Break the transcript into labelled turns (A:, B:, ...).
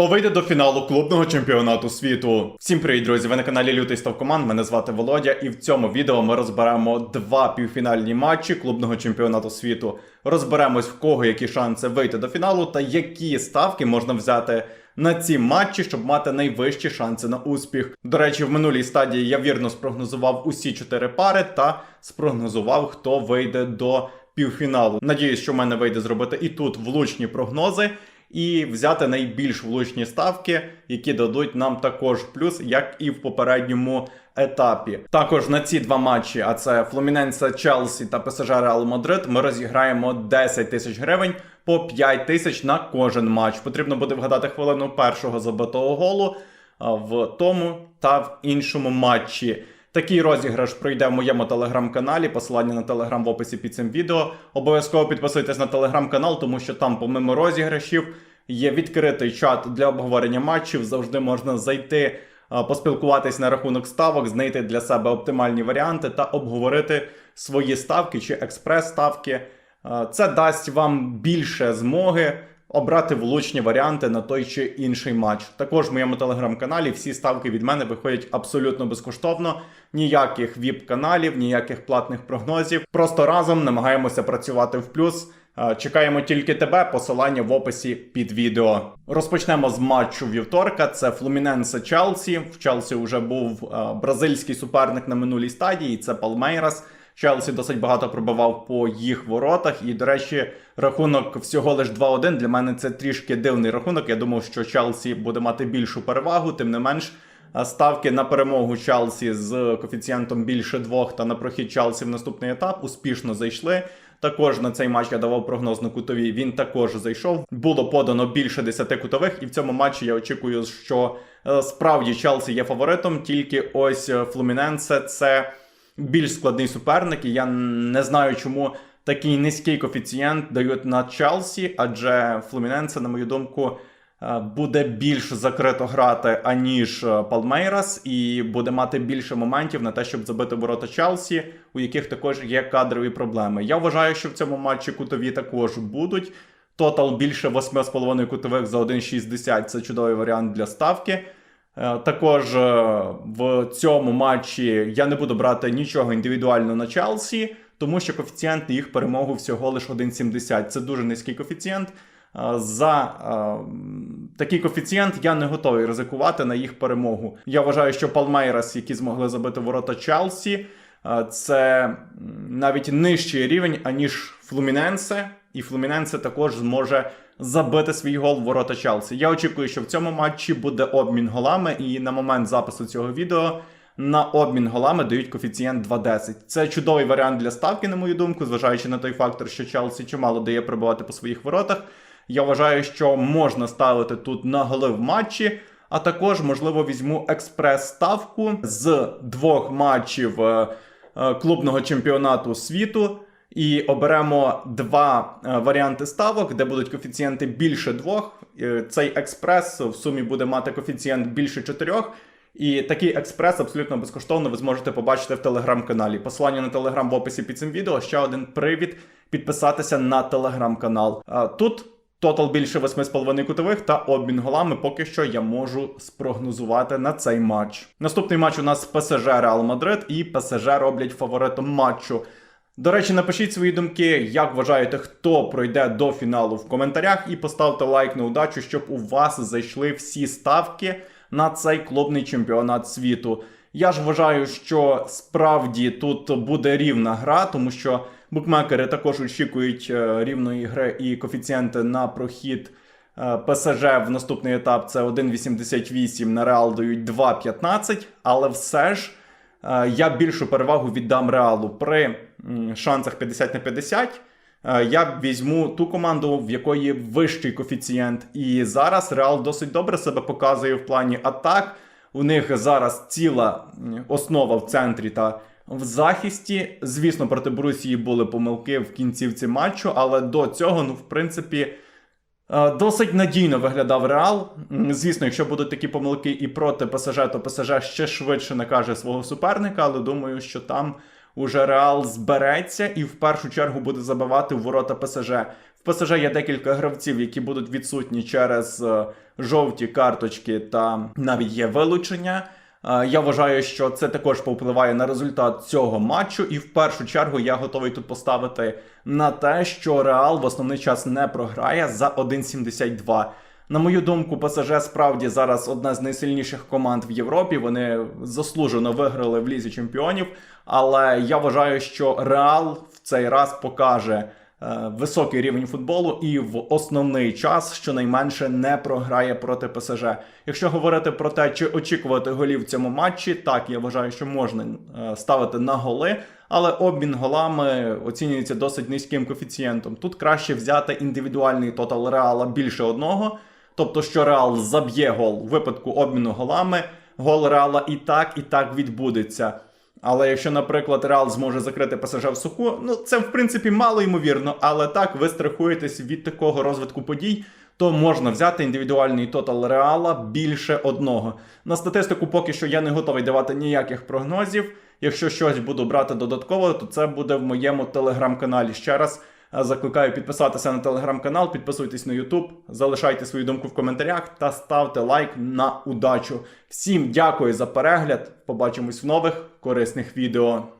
A: Хто вийде до фіналу клубного чемпіонату світу? Всім привіт, друзі! Ви на каналі Лютий Ставкоман. Мене звати Володя, і в цьому відео ми розберемо два півфінальні матчі клубного чемпіонату світу. Розберемось в кого які шанси вийти до фіналу та які ставки можна взяти на ці матчі, щоб мати найвищі шанси на успіх. До речі, в минулій стадії я вірно спрогнозував усі чотири пари та спрогнозував, хто вийде до півфіналу. Надіюсь, що в мене вийде зробити і тут влучні прогнози і взяти найбільш влучні ставки, які дадуть нам також плюс, як і в попередньому етапі. Також на ці два матчі, а це Флуміненса Челсі та ПСЖ Реал Мадрид, ми розіграємо 10 тисяч гривень по 5 тисяч на кожен матч. Потрібно буде вгадати хвилину першого забитого голу в тому та в іншому матчі. Такий розіграш пройде в моєму телеграм-каналі. Посилання на телеграм в описі під цим відео. Обов'язково підписуйтесь на телеграм-канал, тому що там, помимо розіграшів, є відкритий чат для обговорення матчів. Завжди можна зайти, поспілкуватись на рахунок ставок, знайти для себе оптимальні варіанти та обговорити свої ставки чи експрес-ставки. Це дасть вам більше змоги обрати влучні варіанти на той чи інший матч. Також в моєму телеграм-каналі всі ставки від мене виходять абсолютно безкоштовно. Ніяких віп-каналів, ніяких платних прогнозів. Просто разом намагаємося працювати в плюс. Е, Чекаємо тільки тебе. Посилання в описі під відео. Розпочнемо з матчу вівторка. Це Флуміненсе Челсі. В Челсі вже був е, бразильський суперник на минулій стадії. Це Палмейрас. Челсі досить багато пробивав по їх воротах. І, до речі, рахунок всього лиш 2-1. Для мене це трішки дивний рахунок. Я думав, що Челсі буде мати більшу перевагу, тим не менш. Ставки на перемогу Челсі з коефіцієнтом більше двох та на прохід Челсі в наступний етап успішно зайшли. Також на цей матч я давав прогноз на кутові. Він також зайшов. Було подано більше 10 кутових, і в цьому матчі я очікую, що е, справді Челсі є фаворитом. Тільки ось е, Флуміненсе це більш складний суперник, і я не знаю, чому такий низький коефіцієнт дають на Челсі, адже Флуміненсе, на мою думку, е, буде більш закрито грати, аніж е, Палмейрас, і буде мати більше моментів на те, щоб забити ворота Челсі, у яких також є кадрові проблеми. Я вважаю, що в цьому матчі кутові також будуть. Тотал більше 8,5 кутових за 1,60 це чудовий варіант для ставки. Е, Також е, в цьому матчі я не буду брати нічого індивідуально на Челсі, тому що коефіцієнт на їх перемогу всього лише 1,70. Це дуже низький коефіцієнт. Е, За е, такий коефіцієнт я не готовий ризикувати на їх перемогу. Я вважаю, що Палмейрас, які змогли забити ворота Челсі, е, це навіть нижчий рівень, аніж Флуміненсе. І Флуміненсе також зможе забити свій гол в ворота Челсі. Я очікую, що в цьому матчі буде обмін голами, і на момент запису цього відео на обмін голами дають коефіцієнт 2,10. Це чудовий варіант для ставки, на мою думку, зважаючи на той фактор, що Челсі чимало дає прибувати по своїх воротах. Я вважаю, що можна ставити тут на голи в матчі. А також, можливо, візьму експрес-ставку з двох матчів е, е, клубного чемпіонату світу. І оберемо два е, варіанти ставок, де будуть коефіцієнти більше двох. Е, Цей експрес в сумі буде мати коефіцієнт більше чотирьох. І такий експрес абсолютно безкоштовно ви зможете побачити в телеграм-каналі. Посилання на телеграм в описі під цим відео. Ще один привід підписатися на телеграм-канал. А Тут тотал більше 8,5 кутових та обмін голами. Поки що я можу спрогнозувати на цей матч. Наступний матч у нас ПСЖ Реал Мадрид, і ПСЖ роблять фаворитом матчу. До речі, напишіть свої думки, як вважаєте, хто пройде до фіналу в коментарях, і поставте лайк на удачу, щоб у вас зайшли всі ставки на цей клубний чемпіонат світу. Я ж вважаю, що справді тут буде рівна гра, тому що букмекери також очікують е, рівної гри і коефіцієнти на прохід е, ПСЖ в наступний етап це 1,88, на Реал дають 2,15, але все ж. Е, Я більшу перевагу віддам реалу при шансах 50 на 50. е, Я візьму ту команду, в якої вищий коефіцієнт. І зараз Реал досить добре себе показує в плані атак. У них зараз ціла основа в центрі та в захисті. Звісно, проти Брусії були помилки в кінцівці матчу, але до цього, ну, в принципі. Е, Досить надійно виглядав Реал. Звісно, якщо будуть такі помилки і проти ПСЖ, то ПСЖ ще швидше накаже свого суперника, але думаю, що там уже Реал збереться і в першу чергу буде забивати ворота ПСЖ. В ПСЖ є декілька гравців, які будуть відсутні через е, жовті карточки та навіть є вилучення. Е, Я вважаю, що це також повпливає на результат цього матчу, і в першу чергу я готовий тут поставити на те, що Реал в основний час не програє за 1,72. На мою думку, ПСЖ справді зараз одна з найсильніших команд в Європі. Вони заслужено виграли в лізі чемпіонів. Але я вважаю, що Реал в цей раз покаже е, високий рівень футболу і в основний час щонайменше не програє проти ПСЖ. Якщо говорити про те, чи очікувати голів в цьому матчі, так я вважаю, що можна е, ставити на голи, але обмін голами оцінюється досить низьким коефіцієнтом. Тут краще взяти індивідуальний тотал реала більше одного. Тобто, що Реал заб'є гол у випадку обміну голами, гол Реала і так, і так відбудеться. Але якщо, наприклад, Реал зможе закрити ПСЖ в суху, ну це в принципі мало ймовірно, але так ви страхуєтесь від такого розвитку подій, то можна взяти індивідуальний тотал Реала більше одного. На статистику поки що я не готовий давати ніяких прогнозів. Якщо щось буду брати додатково, то це буде в моєму телеграм-каналі. Ще раз закликаю підписатися на телеграм-канал, підписуйтесь на Ютуб, залишайте свою думку в коментарях та ставте лайк на удачу. Всім дякую за перегляд. Побачимось в нових корисних відео.